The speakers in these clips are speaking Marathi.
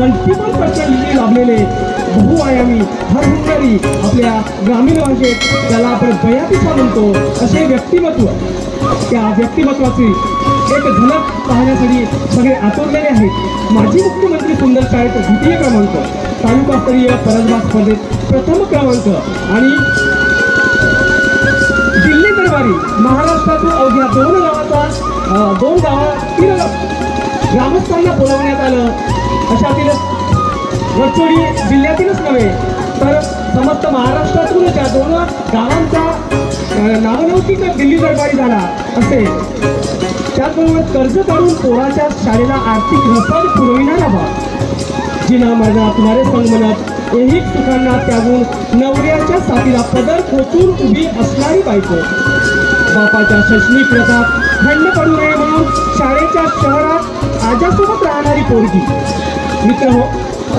मल्टिपल पर्सनॅलिटी लाभलेले बहुआयामी हरहुन्नरी आपल्या ग्रामीण भाषेत त्याला आपण बयापिसा म्हणतो असे व्यक्तिमत्व त्या व्यक्तिमत्वाची एक झलक पाहण्यासाठी सगळे आतुरलेले आहेत. माजी मुख्यमंत्री सुंदर शाळेत द्वितीय क्रमांक तालुकास्तरीय परसबाग स्पर्धेत प्रथम क्रमांक आणि दिल्ली दरबारी महाराष्ट्रातून अवघ्या दोन गावाचा दोन गावातील ग्रामस्थांना बोलावण्यात आलं. अशातील वरचोडी जिल्ह्यातीलच नव्हे तर समस्त महाराष्ट्रातून त्या दोन गावांचा अं, दिल्ली दरबारी झाला असे. त्याचबरोबर कर्ज काढून पोराच्या शाळेला आर्थिक रसद पुरविणारा बा जिना माझा तुम्हारे संग म्हणत ऐहिक सुखांना त्यागून नवऱ्याच्या साथीला पदर खोचून उभी असणारी बायको. बापाच्या शैक्षणिक प्रथात खंड पडू नये म्हणून शाळेच्या शहरात आजासोबत राहणारी पोरगी. मित्र हो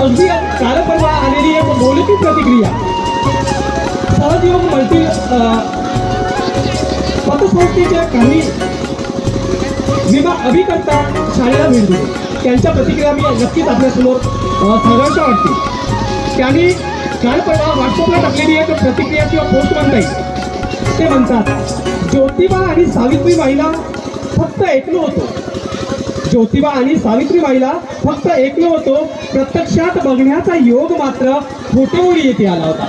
अगदी काल परवा आलेली एक बोलती प्रतिक्रिया. सहजीवन मल्टी पतसंस्थेच्या काही विमा अभिकर्ता शाळेला भेट दिली. त्यांच्या प्रतिक्रिया मी नक्कीच आपल्यासमोर अ, वाटते. त्यांनी काल परवा व्हॉट्सअपला टाकलेली एक प्रतिक्रिया किंवा पोस्ट म्हणता येईल. ते म्हणतात ज्योतिबा आणि सावित्रीबाईला फक्त ऐकलं होतं. ज्योतिबा आणि सावित्रीबाईला फक्त ऐकलो होतो. प्रत्यक्षात बघण्याचा योग मात्र फोटोवरी येथे आला होता.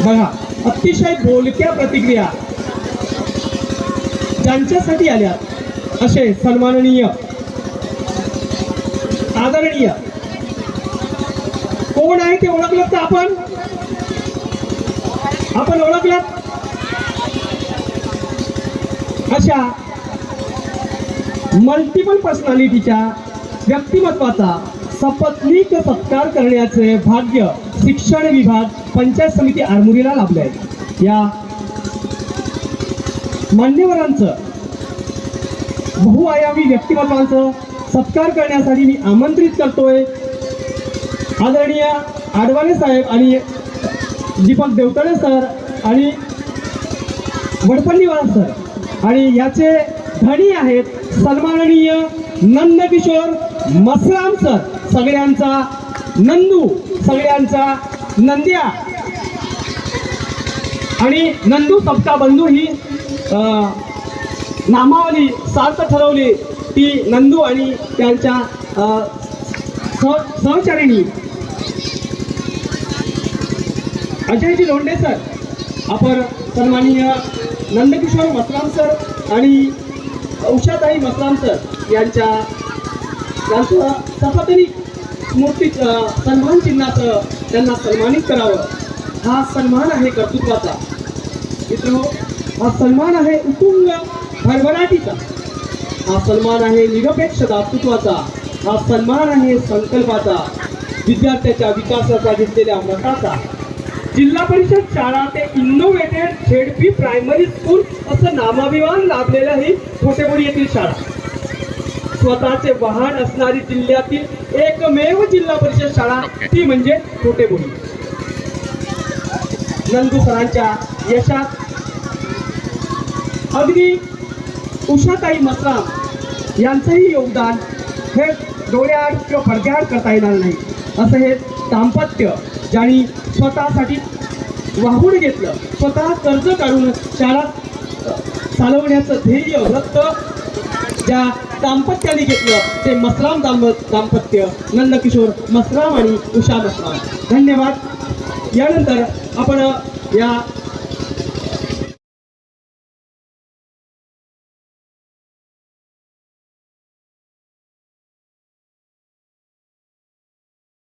बघा अतिशय बोलक्या प्रतिक्रिया. ज्यांच्यासाठी आल्या असे सन्माननीय आदरणीय. कोण आहे ते ओळखलं तर आपण? आपण ओळखलं? अशा मल्टिपल पर्सनॅलिटीच्या व्यक्तिमत्वाचा सपत्नीक सत्कार करण्याचे भाग्य शिक्षण विभाग पंचायत समिती आरमुरीला लाभले आहे. या मान्यवरांचं बहुआयामी व्यक्तिमत्वांचं सत्कार करण्यासाठी मी आमंत्रित करतोय. आदरणीय आडवाणे साहेब आणि दीपक देवतळे सर आणि वडपल्लीवाला सर. आणि याचे धनी आहेत सन्माननीय नंदकिशोर मसराम सर. सगळ्यांचा नंदू सगळ्यांचा नंद्या. आणि नंदू सप्ता बंधू ही अं, नामावली सार्थ ठरवली ती नंदू आणि त्यांच्या अं, सह सहचारिणी. अजयजी लोंढे सर आपण सन्माननीय नंदकिशोर मसराम सर आणि उषाताई मसराम सर यांच्या यांचं सपत्नी स्मृती सन्मान चिन्हाचं त्यांना सन्मानित करावं. हा सन्मान आहे कर्तृत्वाचा. मित्र हा सन्मान आहे उतुंग भरभराटीचा. हा सन्मान आहे निरपेक्ष दातृत्वाचा. हा सन्मान आहे संकल्पाचा. विद्यार्थ्याच्या विकासाचा घेतलेल्या मताचा. जिल्हा परिषद शाळा ते इनोव्हेटेड झेडपी प्रायमरी स्कूल असं नामाभिमान लाभलेलं ही छोटेबोडी येथील शाळा. स्वतःचे वाहन असणारी जिल्ह्यातील एकमेव जिल्हा परिषद शाळा ती म्हणजे छोटेबोडी नंदू सरांच्या यशात अगदी उषाताई मसराम यांचंही योगदान हे डोळ्याआड किंवा पडद्याआड करता येणार नाही. असं हे दाम्पत्य ज्यांनी स्वतःसाठी वाहून घेतलं स्वतः कर्ज काढून शाळा चालवण्याचं ध्येय व्रत ज्या दाम्पत्याने घेतलं ते मसराम दाम दाम्पत्य नंदकिशोर मसराम आणि उषा मसराम. धन्यवाद. यानंतर आपण या